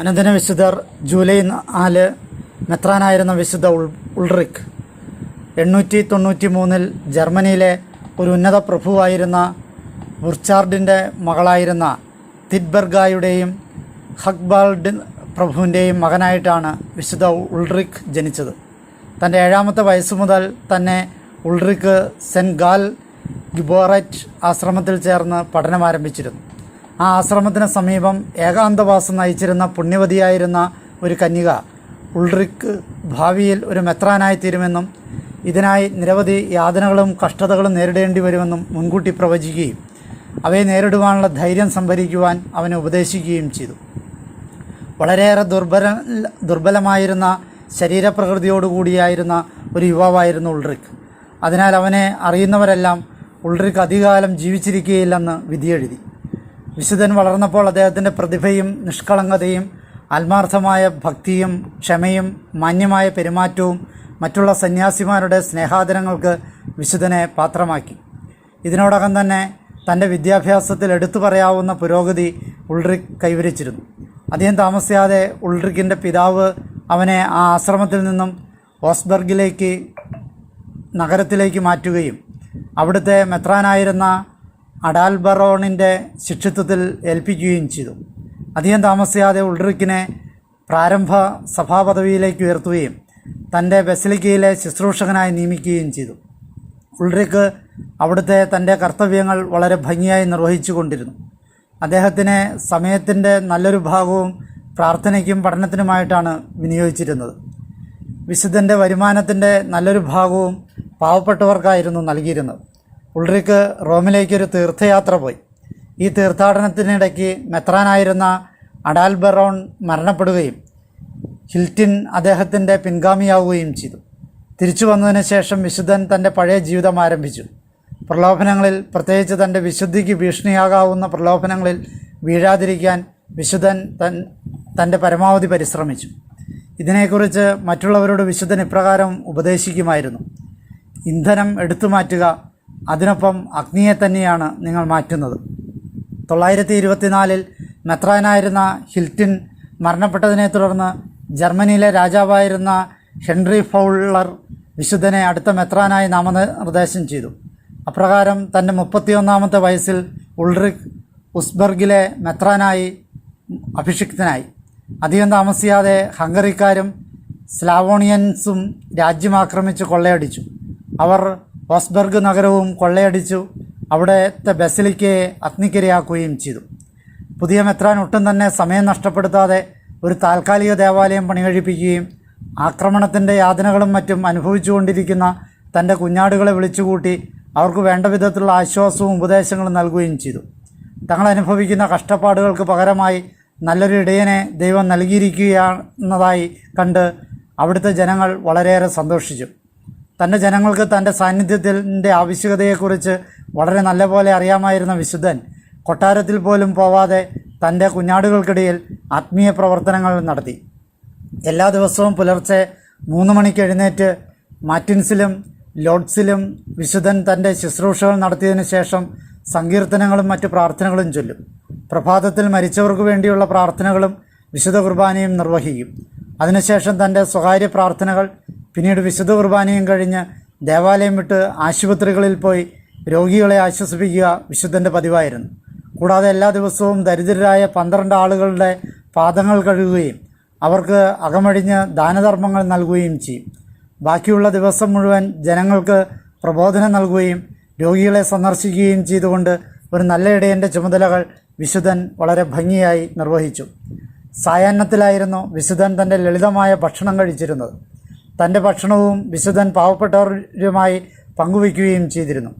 അനന്തന വിശുദ്ധർ ജൂലൈ നാല് മെത്രാനായിരുന്ന വിശുദ്ധ ഉൾ ഉൾറിക്. എണ്ണൂറ്റി തൊണ്ണൂറ്റി മൂന്നിൽ ജർമ്മനിയിലെ ഒരു ഉന്നത പ്രഭുവായിരുന്ന ബുർച്ചാർഡിന്റെ മകളായിരുന്ന തിറ്റ്ബർഗായുടെയും ഹക്ബാൾഡ് പ്രഭുവിന്റെയും മകനായിട്ടാണ് വിശുദ്ധ ഉൾറിക് ജനിച്ചത്. തന്റെ ഏഴാമത്തെ വയസ്സ് മുതൽ തന്നെ ഉൾറിക്ക് സെന്റ് ഗാൽ ഗിബോററ്റ് ആശ്രമത്തിൽ ചേർന്ന് പഠനം ആരംഭിച്ചിരുന്നു ആ ആശ്രമത്തിന് സമീപം ഏകാന്തവാസം നയിച്ചിരുന്ന പുണ്യവതിയായിരുന്ന ഒരു കന്യക ഉൾറിക്ക് ഭാവിയിൽ ഒരു മെത്രാനായിത്തീരുമെന്നും ഇതിനായി നിരവധി യാതനകളും കഷ്ടതകളും നേരിടേണ്ടി വരുമെന്നും മുൻകൂട്ടി പ്രവചിക്കുകയും അവയെ നേരിടുവാനുള്ള ധൈര്യം സംഭരിക്കുവാൻ അവനെ ഉപദേശിക്കുകയും ചെയ്തു. വളരെയേറെ ദുർബല ദുർബലമായിരുന്ന ശരീരപ്രകൃതിയോടുകൂടിയായിരുന്ന ഒരു യുവാവായിരുന്നു ഉൾറിക്ക്. അതിനാൽ അവനെ അറിയുന്നവരെല്ലാം ഉൾറിക്ക് അധികാലം ജീവിച്ചിരിക്കുകയില്ലെന്ന് വിധിയെഴുതി. വിശുദ്ധൻ വളർന്നപ്പോൾ അദ്ദേഹത്തിന്റെ പ്രതിഭയും നിഷ്കളങ്കതയും ആത്മാർത്ഥമായ ഭക്തിയും ക്ഷമയും മാന്യമായ പെരുമാറ്റവും മറ്റുള്ള സന്യാസിമാരുടെ സ്നേഹാദരങ്ങൾക്ക് വിശുദ്ധനെ പാത്രമാക്കി. ഇതിനോടകം തന്നെ തന്റെ വിദ്യാഭ്യാസത്തിൽ എടുത്തു പറയാവുന്ന പുരോഗതി ഉൾറിക് കൈവരിച്ചിരുന്നു. അധികം താമസിയാതെ ഉൾറിക്കിന്റെ പിതാവ് അവനെ ആ ആശ്രമത്തിൽ നിന്നും ഓസ്ബർഗിലേക്ക് നഗരത്തിലേക്ക് മാറ്റുകയും അവിടുത്തെ മെത്രാനായിരുന്ന അഡാൽബറോണിന്റെ ശിക്ഷിത്വത്തിൽ ഏൽപ്പിക്കുകയും ചെയ്തു. അധികം താമസിയാതെ ഉൾറിക്കിനെ പ്രാരംഭ സഭാപദവിയിലേക്ക് ഉയർത്തുകയും തന്റെ ബസിലിക്കയിലെ ശുശ്രൂഷകനായി നിയമിക്കുകയും ചെയ്തു. ഉൾറിക്ക് അവിടുത്തെ തന്റെ കർത്തവ്യങ്ങൾ വളരെ ഭംഗിയായി നിർവഹിച്ചു കൊണ്ടിരുന്നു അദ്ദേഹത്തിന് സമയത്തിന്റെ നല്ലൊരു ഭാഗവും പ്രാർത്ഥനയ്ക്കും പഠനത്തിനുമായിട്ടാണ് വിനിയോഗിച്ചിരുന്നത്. വിശുദ്ധന്റെ വരുമാനത്തിന്റെ നല്ലൊരു ഭാഗവും പാവപ്പെട്ടവർക്കായിരുന്നു നൽകിയിരുന്നത്. ഉൾറിക്ക് റോമിലേക്കൊരു തീർത്ഥയാത്ര പോയി. ഈ തീർത്ഥാടനത്തിനിടയ്ക്ക് മെത്രാനായിരുന്ന അഡാൽബറോൺ മരണപ്പെടുകയും ഹിൽറ്റിൻ അദ്ദേഹത്തിന്റെ പിൻഗാമിയാവുകയും ചെയ്തു. തിരിച്ചു വന്നതിന് ശേഷം വിശുദ്ധൻ തന്റെ പഴയ ജീവിതം ആരംഭിച്ചു. പ്രലോഭനങ്ങളിൽ പ്രത്യേകിച്ച് തന്റെ വിശുദ്ധിക്ക് ഭീഷണിയാകാവുന്ന പ്രലോഭനങ്ങളിൽ വീഴാതിരിക്കാൻ വിശുദ്ധൻ തൻ തന്റെ പരമാവധി പരിശ്രമിച്ചു. ഇതിനെക്കുറിച്ച് മറ്റുള്ളവരോട് വിശുദ്ധൻ ഇപ്രകാരം ഉപദേശിക്കുമായിരുന്നു. ഇന്ധനം എടുത്തു മാറ്റുക അതിനൊപ്പം അഗ്നിയെ തന്നെയാണ് നിങ്ങൾ മാറ്റുന്നത്. തൊള്ളായിരത്തി ഇരുപത്തിനാലിൽ മെത്രാനായിരുന്ന ഹിൽറ്റിൻ മരണപ്പെട്ടതിനെ തുടർന്ന് ജർമ്മനിയിലെ രാജാവായിരുന്ന ഹെൻറി ഫൗളർ വിശുദ്ധനെ അടുത്ത മെത്രാനായി നാമനിർദ്ദേശം ചെയ്തു. അപ്രകാരം തന്റെ മുപ്പത്തിയൊന്നാമത്തെ വയസ്സിൽ ഉൾറിക് ഉസ്ബർഗിലെ മെത്രാനായി അഭിഷിക്തനായി. അധികം താമസിയാതെ ഹംഗറിക്കാരും സ്ലാവോണിയൻസും രാജ്യമാക്രമിച്ച് കൊള്ളയടിച്ചു. അവർ ഓസ്ബർഗ് നഗരവും കൊള്ളയടിച്ചു. അവിടുത്തെ ബസിലിക്കയെ അഗ്നിക്കിരയാക്കുകയും ചെയ്തു. പുതിയ മെത്രാൻ ഒട്ടും തന്നെ സമയം നഷ്ടപ്പെടുത്താതെ ഒരു താൽക്കാലിക ദേവാലയം പണികഴിപ്പിക്കുകയും ആക്രമണത്തിന്റെ യാതനകളും മറ്റും അനുഭവിച്ചുകൊണ്ടിരിക്കുന്ന തന്റെ കുഞ്ഞാടുകളെ വിളിച്ചുകൂട്ടി അവർക്ക് വേണ്ട വിധത്തിലുള്ള ആശ്വാസവും ഉപദേശങ്ങളും നൽകുകയും ചെയ്തു. തങ്ങൾ അനുഭവിക്കുന്ന കഷ്ടപ്പാടുകൾക്ക് പകരമായി നല്ലൊരു ഇടയനെ ദൈവം നൽകിയിരിക്കുകയാണെന്നതായി കണ്ട് അവിടുത്തെ ജനങ്ങൾ വളരെയേറെ സന്തോഷിച്ചു. തന്റെ ജനങ്ങൾക്ക് തന്റെ സാന്നിധ്യത്തിന്റെ ആവശ്യകതയെക്കുറിച്ച് വളരെ നല്ലപോലെ അറിയാമായിരുന്ന വിശുദ്ധൻ കൊട്ടാരത്തിൽ പോലും പോവാതെ തന്റെ കുഞ്ഞാടുകൾക്കിടയിൽ ആത്മീയ പ്രവർത്തനങ്ങൾ നടത്തി. എല്ലാ ദിവസവും പുലർച്ചെ മൂന്ന് മണിക്ക് എഴുന്നേറ്റ് മാറ്റിൻസിലും ലോഡ്സിലും വിശുദ്ധൻ തന്റെ ശുശ്രൂഷകൾ നടത്തിയതിനു ശേഷം സങ്കീർത്തനങ്ങളും മറ്റു പ്രാർത്ഥനകളും ചൊല്ലും. പ്രഭാതത്തിൽ മരിച്ചവർക്ക് വേണ്ടിയുള്ള പ്രാർത്ഥനകളും വിശുദ്ധ കുർബാനയും നിർവഹിക്കും. അതിനുശേഷം തന്റെ സ്വകാര്യ പ്രാർത്ഥനകൾ പിന്നീട് വിശുദ്ധ കുർബാനയും കഴിഞ്ഞ് ദേവാലയം വിട്ട് ആശുപത്രികളിൽ പോയി രോഗികളെ ആശ്വസിപ്പിക്കുക വിശുദ്ധന്റെ പതിവായിരുന്നു. കൂടാതെ എല്ലാ ദിവസവും ദരിദ്രരായ പന്ത്രണ്ട് ആളുകളുടെ പാദങ്ങൾ കഴുകുകയും അവർക്ക് അകമഴിഞ്ഞ് ദാനധർമ്മങ്ങൾ നൽകുകയും ചെയ്യും. ബാക്കിയുള്ള ദിവസം മുഴുവൻ ജനങ്ങൾക്ക് പ്രബോധനം നൽകുകയും രോഗികളെ സന്ദർശിക്കുകയും ചെയ്തുകൊണ്ട് ഒരു നല്ല ഇടയന്റെ ചുമതലകൾ വിശുദ്ധൻ വളരെ ഭംഗിയായി നിർവഹിച്ചു. സായാഹ്നത്തിലായിരുന്നു വിശുദ്ധൻ തന്റെ ലളിതമായ ഭക്ഷണം കഴിച്ചിരുന്നത്. തന്റെ ഭക്ഷണവും വിശുദ്ധൻ പാവപ്പെട്ടവരുമായി പങ്കുവയ്ക്കുകയും ചെയ്തിരുന്നു.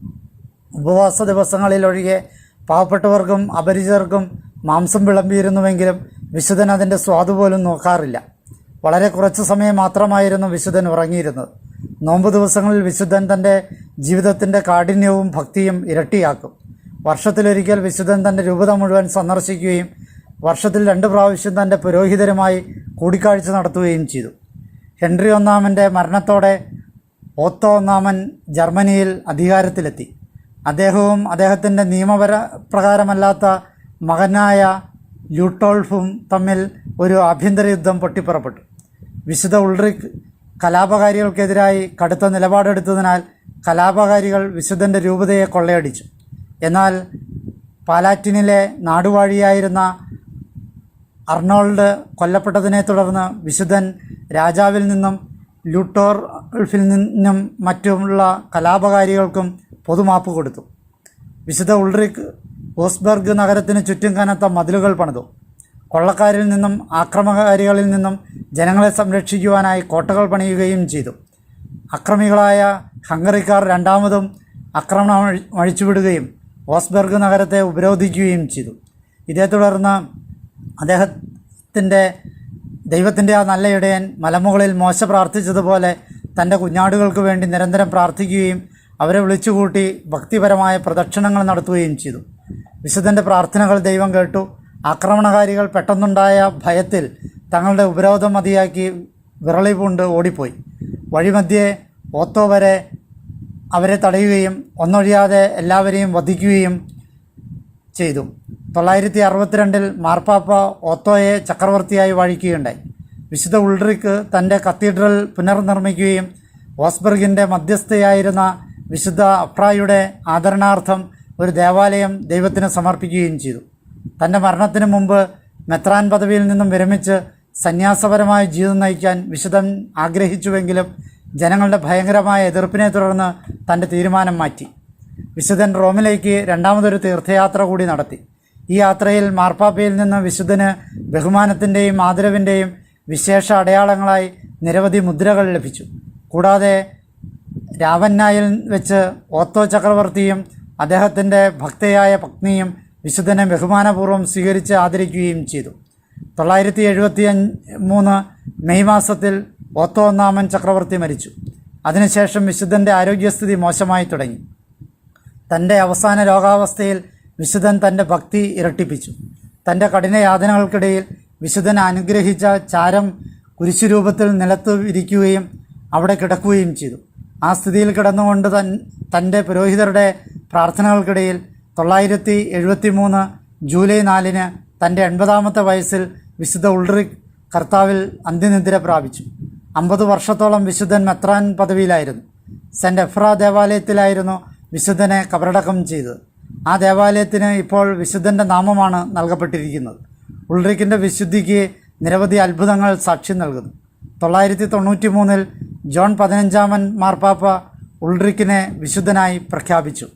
ഉപവാസ ദിവസങ്ങളിലൊഴികെ പാവപ്പെട്ടവർക്കും അപരിചിതർക്കും മാംസം വിളമ്പിയിരുന്നുവെങ്കിലും വിശുദ്ധൻ അതിന്റെ സ്വാദ് പോലും നോക്കാറില്ല. വളരെ കുറച്ച് സമയം മാത്രമായിരുന്നു വിശുദ്ധൻ ഉറങ്ങിയിരുന്നത്. നോമ്പ് ദിവസങ്ങളിൽ വിശുദ്ധൻ തന്റെ ജീവിതത്തിന്റെ കാഠിന്യവും ഭക്തിയും ഇരട്ടിയാക്കും. വർഷത്തിലൊരിക്കൽ വിശുദ്ധൻ തന്റെ രൂപത മുഴുവൻ സന്ദർശിക്കുകയും വർഷത്തിൽ രണ്ട് പ്രാവശ്യം തന്റെ പുരോഹിതരുമായി കൂടിക്കാഴ്ച നടത്തുകയും ചെയ്തു. ഹെൻറി ഒന്നാമന്റെ മരണത്തോടെ ഓത്തോ ഒന്നാമൻ ജർമ്മനിയിൽ അധികാരത്തിലെത്തി. അദ്ദേഹവും അദ്ദേഹത്തിന്റെ നിയമപര പ്രകാരമല്ലാത്ത മകനായ ല്യൂട്ടോൾഫും തമ്മിൽ ഒരു ആഭ്യന്തര യുദ്ധം പൊട്ടിപ്പുറപ്പെട്ടു. വിശുദ്ധ ഉൾറിക് കലാപകാരികൾക്കെതിരായി കടുത്ത നിലപാടെടുത്തതിനാൽ കലാപകാരികൾ വിശുദ്ധന്റെ രൂപതയെ കൊള്ളയടിച്ചു. എന്നാൽ പാലാറ്റിനിലെ നാടുവാഴിയായിരുന്ന അർണോൾഡ് കൊല്ലപ്പെട്ടതിനെ തുടർന്ന് വിശുദ്ധൻ രാജാവിൽ നിന്നും ലൂട്ടോർഫിൽ നിന്നും മറ്റുമുള്ള കലാപകാരികൾക്കും പൊതുമാപ്പ് കൊടുത്തു. വിശുദ്ധ ഉൾറിക് ഓസ്ബർഗ് നഗരത്തിന് ചുറ്റും കനത്ത മതിലുകൾ പണിതു. കൊള്ളക്കാരിൽ നിന്നും ആക്രമകാരികളിൽ നിന്നും ജനങ്ങളെ സംരക്ഷിക്കുവാനായി കോട്ടകൾ പണിയുകയും ചെയ്തു. അക്രമികളായ ഹംഗറിക്കാർ രണ്ടാമതും ആക്രമണം അഴിച്ചുവിടുകയും ഓസ്ബർഗ് നഗരത്തെ ഉപരോധിക്കുകയും ചെയ്തു. ഇതേ തുടർന്ന് അദ്ദേഹത്തിന്റെ ദൈവത്തിന്റെ ആ നല്ല ഇടയൻ മലമുകളിൽ മോശ പ്രാർത്ഥിച്ചതുപോലെ തന്റെ കുഞ്ഞാടുകൾക്ക് വേണ്ടി നിരന്തരം പ്രാർത്ഥിക്കുകയും അവരെ വിളിച്ചുകൂട്ടി ഭക്തിപരമായ പ്രദക്ഷിണങ്ങൾ നടത്തുകയും ചെയ്തു. വിശുദ്ധന്റെ പ്രാർത്ഥനകൾ ദൈവം കേട്ടു. ആക്രമണകാരികൾ പെട്ടെന്നുണ്ടായ ഭയത്തിൽ തങ്ങളുടെ ഉപരോധം മതിയാക്കി വിറളി പൂണ്ട് ഓടിപ്പോയി. വഴിമധ്യേ ഓത്തോ വരെ അവരെ തടയുകയും ഒന്നൊഴിയാതെ എല്ലാവരെയും വധിക്കുകയും ചെയ്തു. തൊള്ളായിരത്തി അറുപത്തിരണ്ടിൽ മാർപ്പാപ്പ ഓത്തോയെ ചക്രവർത്തിയായി വാഴിക്കുകയുണ്ടായി. വിശുദ്ധ ഉൾഡ്രിക്ക് തന്റെ കത്തീഡ്രൽ പുനർനിർമ്മിക്കുകയും ഓസ്ബർഗിന്റെ മധ്യസ്ഥയായിരുന്ന വിശുദ്ധ അപ്രായുടെ ആദരണാർത്ഥം ഒരു ദേവാലയം ദൈവത്തിന് സമർപ്പിക്കുകയും ചെയ്തു. തന്റെ മരണത്തിന് മുമ്പ് മെത്രാൻ പദവിയിൽ നിന്നും വിരമിച്ച് സന്യാസപരമായ ജീവിതം നയിക്കാൻ വിശുദ്ധൻ ആഗ്രഹിച്ചുവെങ്കിലും ജനങ്ങളുടെ ഭയങ്കരമായ എതിർപ്പിനെ തുടർന്ന് തന്റെ തീരുമാനം മാറ്റി. വിശുദ്ധൻ റോമിലേക്ക് രണ്ടാമതൊരു തീർത്ഥയാത്ര കൂടി നടത്തി. ഈ യാത്രയിൽ മാർപ്പാപ്പയിൽ നിന്ന് വിശുദ്ധന് ബഹുമാനത്തിന്റെയും ആദരവിന്റെയും വിശേഷ അടയാളങ്ങളായി നിരവധി മുദ്രകൾ ലഭിച്ചു. കൂടാതെ രാവന്നായിൽ വെച്ച് ഓത്തോ ചക്രവർത്തിയും അദ്ദേഹത്തിന്റെ ഭക്തയായ പത്നിയും വിശുദ്ധനെ ബഹുമാനപൂർവം സ്വീകരിച്ച് ആദരിക്കുകയും ചെയ്തു. തൊള്ളായിരത്തി എഴുപത്തി മൂന്ന് മെയ് മാസത്തിൽ ഓത്തോ ഒന്നാമൻ ചക്രവർത്തി മരിച്ചു. അതിനുശേഷം വിശുദ്ധന്റെ ആരോഗ്യസ്ഥിതി മോശമായി തുടങ്ങി. തന്റെ അവസാന രോഗാവസ്ഥയിൽ വിശുദ്ധൻ തന്റെ ഭക്തി ഇരട്ടിപ്പിച്ചു. തന്റെ കഠിന യാതനകൾക്കിടയിൽ വിശുദ്ധൻ അനുഗ്രഹിച്ച ചാരം കുരിശുരൂപത്തിൽ നിലത്ത് ഇരിക്കുകയും അവിടെ കിടക്കുകയും ചെയ്തു. ആ സ്ഥിതിയിൽ കിടന്നുകൊണ്ട് തൻ തന്റെ പുരോഹിതരുടെ പ്രാർത്ഥനകൾക്കിടയിൽ തൊള്ളായിരത്തി എഴുപത്തി മൂന്ന് ജൂലൈ നാലിന് തന്റെ എൺപതാമത്തെ വയസ്സിൽ വിശുദ്ധ ഉൾറിക് കർത്താവിൽ അന്ത്യനിദ്ര പ്രാപിച്ചു. അമ്പത് വർഷത്തോളം വിശുദ്ധൻ മെത്രാൻ പദവിയിലായിരുന്നു. സെന്റ് എഫ്ര ദേവാലയത്തിലായിരുന്നു വിശുദ്ധനെ കബറടക്കം ചെയ്തത്. ആ ദേവാലയത്തിന് ഇപ്പോൾ വിശുദ്ധന്റെ നാമമാണ് നൽകപ്പെട്ടിരിക്കുന്നത്. ഉൾറിക്കിന്റെ വിശുദ്ധിക്ക് നിരവധി അത്ഭുതങ്ങൾ സാക്ഷ്യം നൽകുന്നു. തൊള്ളായിരത്തി തൊണ്ണൂറ്റി മൂന്നിൽ ജോൺ പതിനഞ്ചാമൻ മാർപ്പാപ്പ ഉൾറിക്കിനെ വിശുദ്ധനായി പ്രഖ്യാപിച്ചു.